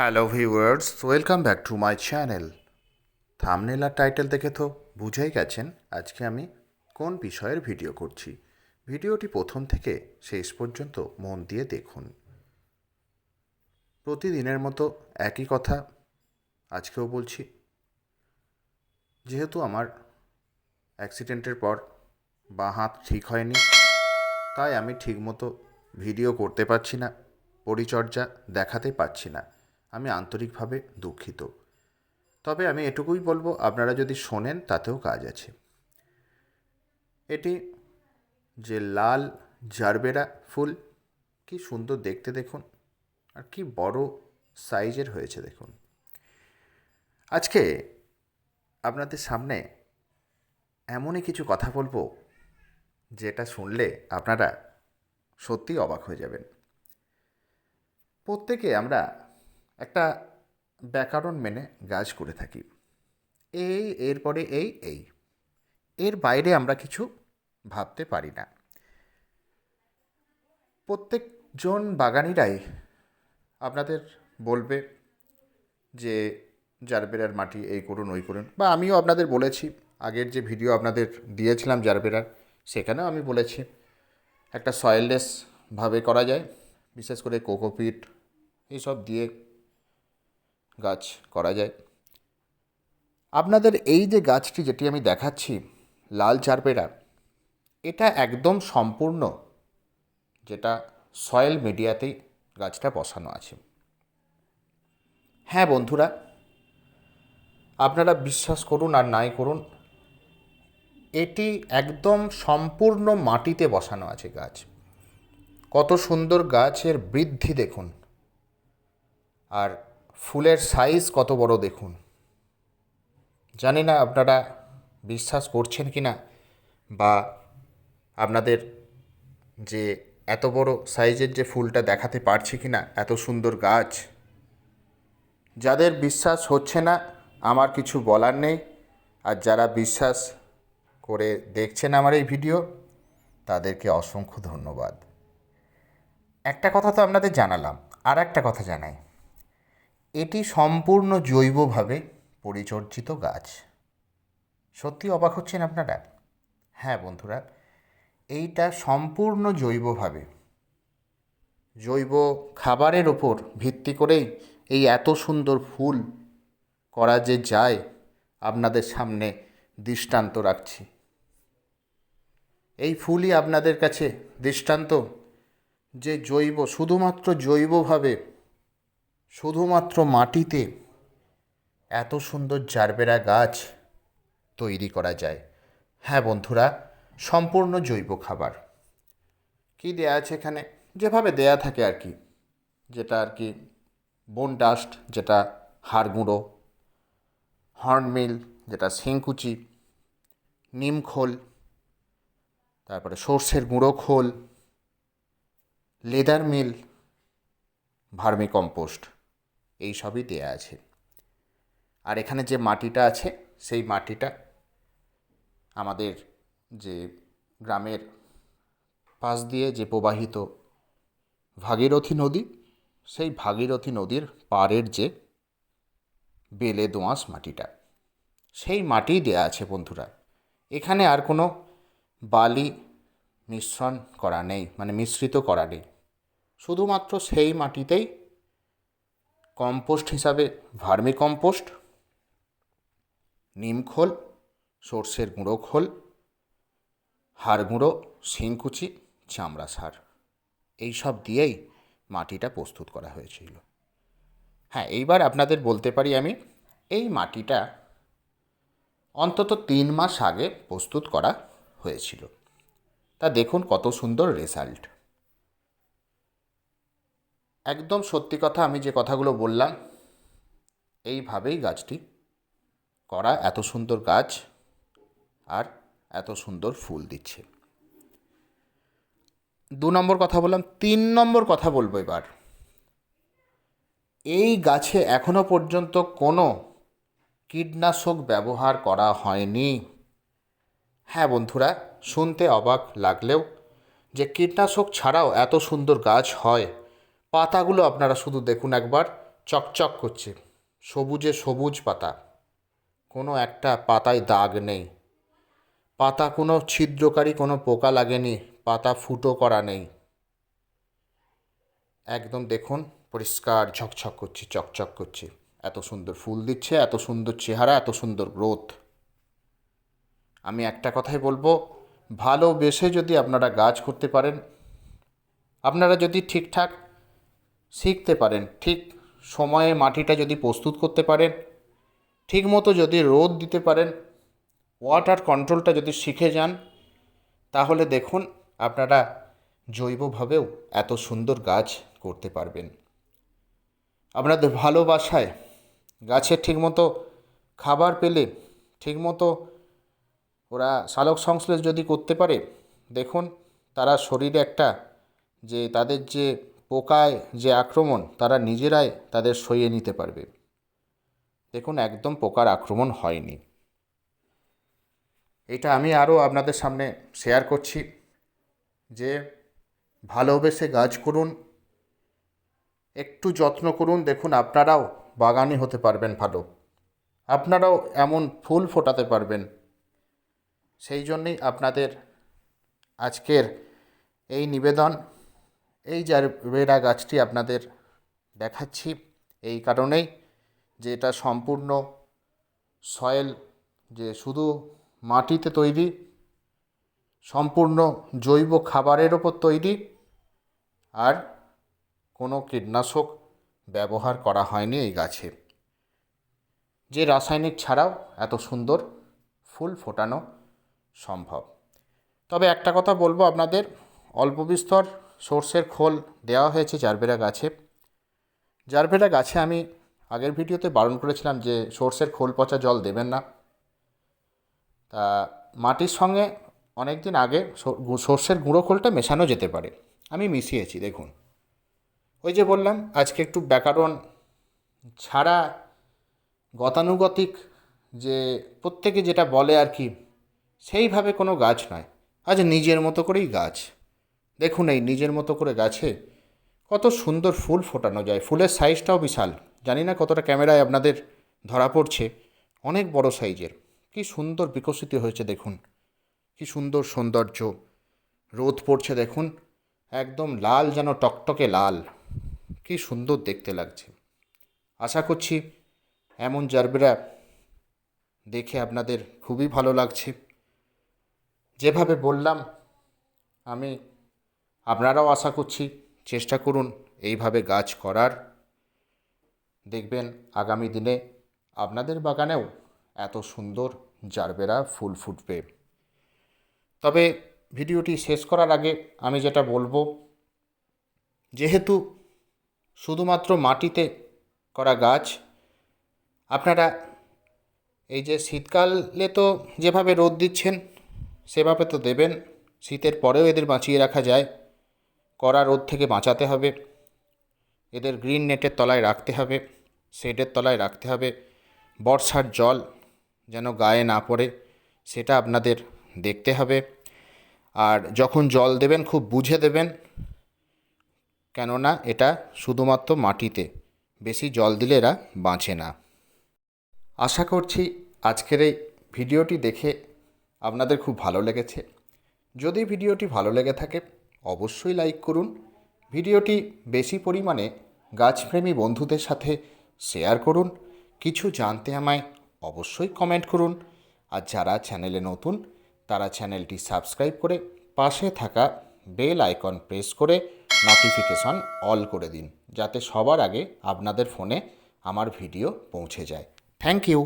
Hello viewers, welcome back to my channel. Thumbnail R title দেখে তো বুঝেই গেছেন আজকে আমি কোন বিষয়ের ভিডিও করছি। ভিডিওটি প্রথম থেকে শেষ পর্যন্ত মন দিয়ে দেখুন। প্রতিদিনের মতো একই কথা আজকেও বলছি। যেহেতু আমার অ্যাক্সিডেন্টের পর বাঁ হাত ঠিক হয়নি, তাই আমি ঠিকমতো ভিডিও করতে পারছি না, পরিচর্যা দেখাতে পারছি না। আমি আন্তরিকভাবে দুঃখিত। তবে আমি এটুকুই বলব, আপনারা যদি শোনেন, তাতেও কাজ আছে। এটি যে লাল জারবেরা ফুল, কি সুন্দর দেখতে দেখুন, আর কি বড় সাইজের হয়েছে দেখুন। আজকে আপনাদের সামনে এমনই কিছু কথা বলব, যেটা শুনলে আপনারা সত্যি অবাক হয়ে যাবেন। প্রত্যেকে আমরা একটা ব্যাকরণ মেনে গাছ করে থাকি। এই, এরপরে এই এই। এর বাইরে আমরা কিছু ভাবতে পারি না। প্রত্যেকজন বাগানিরাই আপনাদের বলবে যে, জারবেরার মাটি এই করুন, ওই করুন। বা আমিও আপনাদের বলেছি, আগের যে ভিডিও আপনাদের দিয়েছিলাম জারবেরার, সেখানেও আমি বলেছি, একটা সয়েললেসভাবে করা যায়, বিশেষ করে কোকোপিট, এইসব দিয়ে গাছ করা যায়। আপনাদের এই যে গাছটি যেটি আমি দেখাচ্ছি, লাল চারপেরা এটা একদম সম্পূর্ণ যেটা সয়েল মিডিয়াতেই গাছটা বসানো আছে। হ্যাঁ বন্ধুরা, আপনারা বিশ্বাস করুন আর নাই করুন, এটি একদম সম্পূর্ণ মাটিতে বসানো আছে গাছ। কত সুন্দর গাছের বৃদ্ধি দেখুন। আর ফুলের সাইজ কত বড় দেখুন। জানি না আপনারা বিশ্বাস করছেন কি না বা আপনাদের যে এত বড় সাইজের যে ফুলটা দেখাতে পারছি কি না এত সুন্দর গাছ। যাদের বিশ্বাস হচ্ছে না, আমার কিছু বলার নেই। আর যারা বিশ্বাস করে দেখছেন আমার এই ভিডিও তাদেরকে অসংখ্য ধন্যবাদ। একটা কথা তো আপনাদের জানালাম আর একটা কথা জানাই। এটি সম্পূর্ণ জৈবভাবে পরিচর্যিত গাছ। সত্যি অবাক হচ্ছেন আপনারা? হ্যাঁ বন্ধুরা, এইটা সম্পূর্ণ জৈবভাবে। জৈব খাবারের ওপর ভিত্তি করেই এই এত সুন্দর ফুল করা যে যায়, আপনাদের সামনে দৃষ্টান্ত রাখছি। এই ফুলই আপনাদের কাছে দৃষ্টান্ত যে জৈব, শুধুমাত্র জৈবভাবে শুধুমাত্র মাটিতে এত সুন্দর জারবেরা গাছ তৈরি করা যায়। হ্যাঁ বন্ধুরা, সম্পূর্ণ জৈব খাবার। কী দেয়া আছে এখানে? যেভাবে দেয়া থাকে আর কি। যেটা আর কি বোন ডাস্ট যেটা হাড় গুঁড়ো হর্নমিল যেটা শিংকুচি, নিম খোল, তারপরে সর্ষের গুঁড়ো খোল লেদার মিল ভার্মি কম্পোস্ট এই সবই দেয়া আছে। আর এখানে যে মাটিটা আছে, সেই মাটিটা আমাদের যে গ্রামের পাশ দিয়ে যে প্রবাহিত ভাগীরথী নদী, সেই ভাগীরথী নদীর পাড়ের যে বেলে দোঁয়াশ মাটিটা, সেই মাটিই দেয়া আছে বন্ধুরা। এখানে আর কোনো বালি মিশ্রণ করা নেই মানে মিশ্রিত করা নেই। শুধুমাত্র সেই মাটিতেই কম্পোস্ট হিসাবে ভার্মি কম্পোস্ট নিমখোল সর্ষের গুঁড়ো খোল, হাড় গুঁড়ো শিংকুচি চামড়া সার। এই সব দিয়েই মাটিটা প্রস্তুত করা হয়েছিল। হ্যাঁ এইবার আপনাদের বলতে পারি আমি, এই মাটিটা অন্তত তিন মাস আগে প্রস্তুত করা হয়েছিল। তা দেখুন কত সুন্দর রেজাল্ট। একদম সত্যি কথা আমি যে কথাগুলো বললাম, এইভাবেই গাছটি করা এত সুন্দর গাছ আর এত সুন্দর ফুল দিচ্ছে। দু নম্বর কথা বললাম, তিন নম্বর কথা বলব এবার। এই গাছে এখনও পর্যন্ত কোনো কীটনাশক ব্যবহার করা হয়নি। হ্যাঁ বন্ধুরা, শুনতে অবাক লাগলেও যে কীটনাশক ছাড়াও এত সুন্দর গাছ হয় পাতাগুলো আপনারা শুধু দেখুন একবার, চকচক করছে। সবুজে সবুজ পাতা। কোনো একটা পাতায় দাগ নেই। পাতা কোনো ছিদ্রকারী, কোনো পোকা লাগেনি। পাতা ফুটো করা নেই। একদম দেখুন, পরিষ্কার ঝকঝক করছে, চকচক করছে। এত সুন্দর ফুল দিচ্ছে, এত সুন্দর চেহারা, এত সুন্দর গ্রোথ। আমি একটা কথাই বলব, ভালোবেসে যদি আপনারা গাছ করতে পারেন, আপনারা যদি ঠিকঠাক শিখতে পারেন। ঠিক সময়ে মাটিটা যদি প্রস্তুত করতে পারেন, ঠিক মতো যদি রোদ দিতে পারেন, ওয়াটার কন্ট্রোলটা যদি শিখে যান, তাহলে দেখুন আপনারা জৈবভাবেও এত সুন্দর গাছ করতে পারবেন। আপনাদের ভালোবাসায় গাছের ঠিকমতো খাবার পেলে ঠিকমতো ওরা সালোক সংশ্লেষ যদি করতে পারে, দেখুন তারা শরীরে একটা যে তাদের যে পোকায় যে আক্রমণ, তারা নিজেরাই তাদের সইয়ে নিতে পারবে। দেখুন, একদম পোকার আক্রমণ হয়নি। এটা আমি আরও আপনাদের সামনে শেয়ার করছি যে ভালোবেসে গাছ করুন। একটু যত্ন করুন। দেখুন, আপনারাও বাগানি হতে পারবেন ভালো। আপনারাও এমন ফুল ফোটাতে পারবেন। সেই জন্যেই আপনাদের আজকের এই নিবেদন। এই জারবেরা গাছটি আপনাদের দেখাচ্ছি, এই কারণেই যে এটা সম্পূর্ণ সয়েল যে শুধু মাটিতে তৈরি, সম্পূর্ণ জৈব খাবারের ওপর তৈরি আর কোনো কীটনাশক ব্যবহার করা হয়নি এই গাছে। যে রাসায়নিক ছাড়াও এত সুন্দর ফুল ফোটানো সম্ভব। তবে একটা কথা বলব আপনাদের, অল্প বিস্তর সর্ষের খোল দেওয়া হয়েছে জারবেরা গাছে। জারবেরা গাছে আমি আগের ভিডিওতে বারণ করেছিলাম যে সর্ষের খোল পচা জল দেবেন না। তা মাটির সঙ্গে অনেক দিন আগে সর্ষের গুঁড়ো খোলটা মেশানো যেতে পারে। আমি মিশিয়েছি, দেখুন। ওই যে বললাম, আজকে একটু ব্যাকরণ ছাড়া গতানুগতিক যে প্রত্যেকে যেটা বলে আর কি, সেইভাবে কোনো গাছ নয়। আজ নিজের মতো করেই গাছ। দেখুন এই নিজের মতো করে গাছে কত সুন্দর ফুল ফোটানো যায়। ফুলের সাইজটাও বিশাল। জানি না কতটা ক্যামেরায় আপনাদের ধরা পড়ছে। অনেক বড় সাইজের কি সুন্দর বিকশিত হয়েছে দেখুন। কি সুন্দর সৌন্দর্য। রোদ পড়ছে দেখুন। একদম লাল যেন টকটকে লাল। কি সুন্দর দেখতে লাগছে। আশা করছি এমন জারবেরা দেখে আপনাদের খুবই ভালো লাগছে। যেভাবে বললাম, আমি আপনারাও আশা করছি, চেষ্টা করুন এইভাবে গাছ করার। দেখবেন আগামী দিনে আপনাদের বাগানেও এত সুন্দর জারবেরা ফুল ফুটবে। তবে ভিডিওটি শেষ করার আগে আমি যেটা বলব, যেহেতু শুধুমাত্র মাটিতে করা গাছ, আপনারা এই যে শীতকালে তো যেভাবে রোদ দিচ্ছেন, সেভাবে তো দেবেন, শীতের পরেও এদের বাঁচিয়ে রাখা যায়। কড়া রোদ থেকে বাঁচাতে হবে। এদের গ্রিন নেটের তলায় রাখতে হবে শেডের তলায় রাখতে হবে। বর্ষার জল যেন গায়ে না পড়ে, সেটা আপনাদের দেখতে হবে। আর যখন জল দেবেন, খুব বুঝে দেবেন, কেননা এটা শুধুমাত্র মাটিতে, বেশি জল দিলে এরা বাঁচে না। আশা করছি আজকের এই ভিডিওটি দেখে আপনাদের খুব ভালো লেগেছে। যদি ভিডিওটি ভালো লেগে থাকে অবশ্যই লাইক করুন। ভিডিওটি বেশি পরিমাণে গাছপ্রেমী বন্ধুদের সাথে শেয়ার করুন। কিছু জানতে আমায় অবশ্যই কমেন্ট করুন। আর যারা চ্যানেলে নতুন, তারা চ্যানেলটি সাবস্ক্রাইব করে পাশে থাকা বেল আইকন প্রেস করে নোটিফিকেশন অল করে দিন। যাতে সবার আগে আপনাদের ফোনে আমার ভিডিও পৌঁছে যায়। Thank you